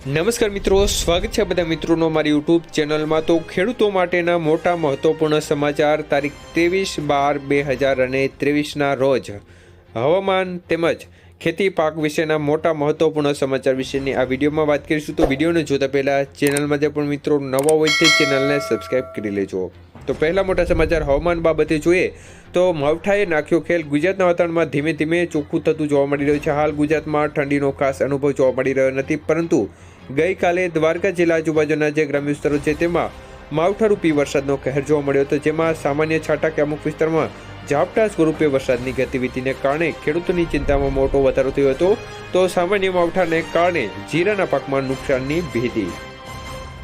નમસ્કાર મિત્રો, સ્વાગત છે બધા મિત્રોનો મારી યુટ્યુબ ચેનલમાં. તો ખેડૂતો માટેના મોટા મહત્વપૂર્ણ સમાચાર, તારીખ ત્રેવીસ બાર બે હજાર અને ત્રેવીસના રોજ. હવામાન તેમજ ખેતી પાક વિશેના મોટા મહત્વપૂર્ણ સમાચાર વિશેની આ વિડીયોમાં વાત કરીશું. તો વિડીયોને જોતા પહેલાં ચેનલમાં જે પણ મિત્રો નવા હોય તે ચેનલને સબસ્ક્રાઈબ કરી લેજો. તો પહેલા મોટા સમાચાર હવામાન બાબતે જોઈએ તો માવઠાએ નાખ્યો ખેલ. ગુજરાતના વાતાવરણમાં ધીમે ધીમે ચોખ્ખું થતું જોવા મળી રહ્યું છે. હાલ ગુજરાતમાં ઠંડીનો ખાસ અનુભવ જોવા મળી રહ્યો નથી, પરંતુ ગઈકાલે દ્વારકા જિલ્લા આજુબાજુના જે ગ્રામ્ય વિસ્તારો છે તેમાં માવઠારૂપી વરસાદનો કહેર જોવા મળ્યો હતો, જેમાં સામાન્ય છાંટા કે અમુક વિસ્તારમાં ઝાપટા સ્વરૂપે વરસાદની ગતિવિધિને કારણે ખેડૂતોની ચિંતામાં મોટો વધારો થયો હતો. તો સામાન્ય માવઠાને કારણે જીરાના પાકમાં નુકસાનની ભીતિ.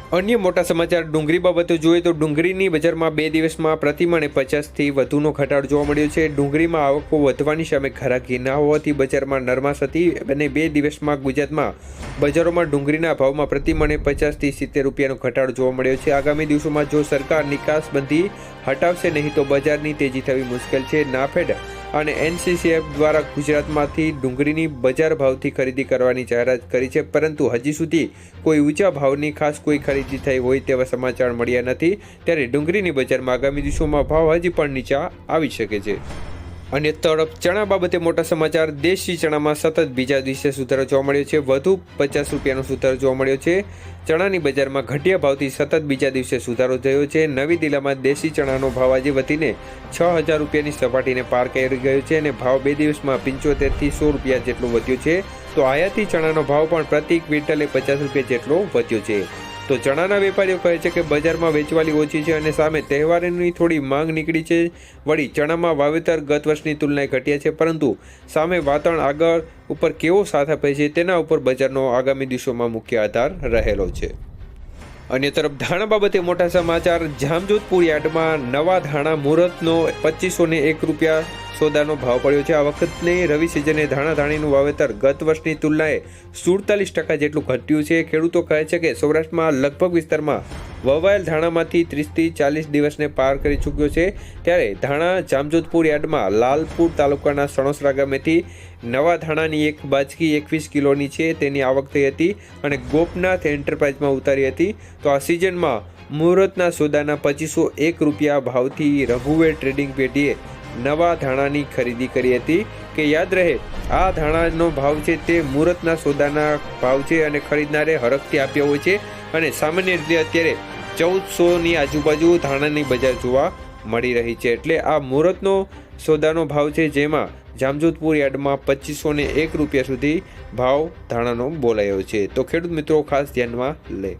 અન્ય મોટા સમાચાર ડુંગળી બાબતે જોઈએ તો ડુંગળીની બજારમાં બે દિવસમાં પ્રતિમાણે પચાસથી વધુનો ઘટાડો જોવા મળ્યો છે. ડુંગળીમાં આવકો વધવાની સામે ઘરાકી ના હોવાથી બજારમાં નરમાશ હતી અને બે દિવસમાં ગુજરાતમાં બજારોમાં ડુંગળીના ભાવમાં પ્રતિમણે પચાસથી સિત્તેર રૂપિયાનો ઘટાડો જોવા મળ્યો છે. આગામી દિવસોમાં જો સરકાર નિકાસબંધી હટાવશે નહીં તો બજારની તેજી થવી મુશ્કેલ છે. નાફેડ અને એનસીસીએફ દ્વારા ગુજરાતમાંથી ડુંગળીની બજાર ભાવથી ખરીદી કરવાની જાહેરાત કરી છે. પરંતુ હજી સુધી કોઈ ઊંચા ભાવની ખાસ કોઈ ખરીદી થઈ હોય તેવા સમાચાર મળ્યા નથી. ત્યારે ડુંગળીની બજારમાં આગામી દિવસોમાં ભાવ હજી પણ નીચા આવી શકે છે. અન્ય તરફ ચણા બાબતે મોટા સમાચાર. દેશી ચણામાં સતત બીજા દિવસે સુધારો જોવા મળ્યો છે. વધુ પચાસ રૂપિયાનો સુધારો જોવા મળ્યો છે. ચણાની બજારમાં ઘટિયા ભાવથી સતત બીજા દિવસે સુધારો થયો છે. નવી દિલ્હીમાં દેશી ચણાનો ભાવ આજે વધીને છ હજાર રૂપિયાની સપાટીને પાર કરી ગયો છે અને ભાવ બે દિવસમાં પંચોતેરથી સો રૂપિયા જેટલો વધ્યો છે. તો આયાતી ચણાનો ભાવ પણ પ્રતિ ક્વિન્ટલે પચાસ રૂપિયા જેટલો વધ્યો છે. તો ચણાના વેપારીઓ કહે છે કે બજારમાં વેચવાલી ઓછી છે અને સામે તહેવારની થોડી માંગ નીકળી છે. વળી ચણામાં વાવેતર ગત વર્ષની તુલનાએ ઘટ્યા છે, પરંતુ સામે વાતાવરણ આગળ ઉપર કેવો સાથ આપે છે તેના ઉપર બજારનો આગામી દિવસોમાં મુખ્ય આધાર રહેલો છે. અન્ય તરફ ધાણા બાબતે મોટા સમાચાર, જામજોધપુર યાર્ડમાં નવા ધાણા મુહૂર્તનો પચીસો ને એક રૂપિયા સોદાનો ભાવ પડ્યો છે. આ વખતની રવિ સિઝને ધાણા ધાણીનું વાવેતર ગત વર્ષની તુલનાએ સુડતાલીસ ટકા જેટલું ઘટ્યું છે. ખેડૂતો કહે છે કે સૌરાષ્ટ્રમાં લગભગ વિસ્તારમાં વવાયેલ ધાણામાંથી ત્રીસથી ચાલીસ દિવસને પાર કરી ચૂક્યો છે. ત્યારે ધાણા જામજોધપુર યાર્ડમાં લાલપુર તાલુકાના સણોસરા ગામેથી નવા ધાણાની એક બાજકી એકવીસ કિલોની છે. તેની આવક થઈ હતી અને ગોપનાથ એન્ટરપ્રાઇઝમાં ઉતારી હતી. તો આ સિઝનમાં મુહૂર્તના સોદાના પચીસો એક રૂપિયા ભાવથી રઘુવે ટ્રેડિંગ પેઢીએ નવા ધાણાની ખરીદી કરી હતી કે યાદ રહે, આ ધાણાનો ભાવ છે તે મુહૂર્તના સોદાના ભાવ છે અને ખરીદનારે હરખથી આપ્યા હોય છે અને સામાન્ય રીતે અત્યારે ચૌદસોની આજુબાજુ ધાણાની બજાર જોવા મળી રહી છે. એટલે આ મુહૂર્તનો સોદાનો ભાવ છે જેમાં જામજોધપુર યાર્ડમાં પચીસો ને એક રૂપિયા સુધી ભાવ ધાણાનો બોલાયો છે. તો ખેડૂત મિત્રો ખાસ ધ્યાનમાં લે.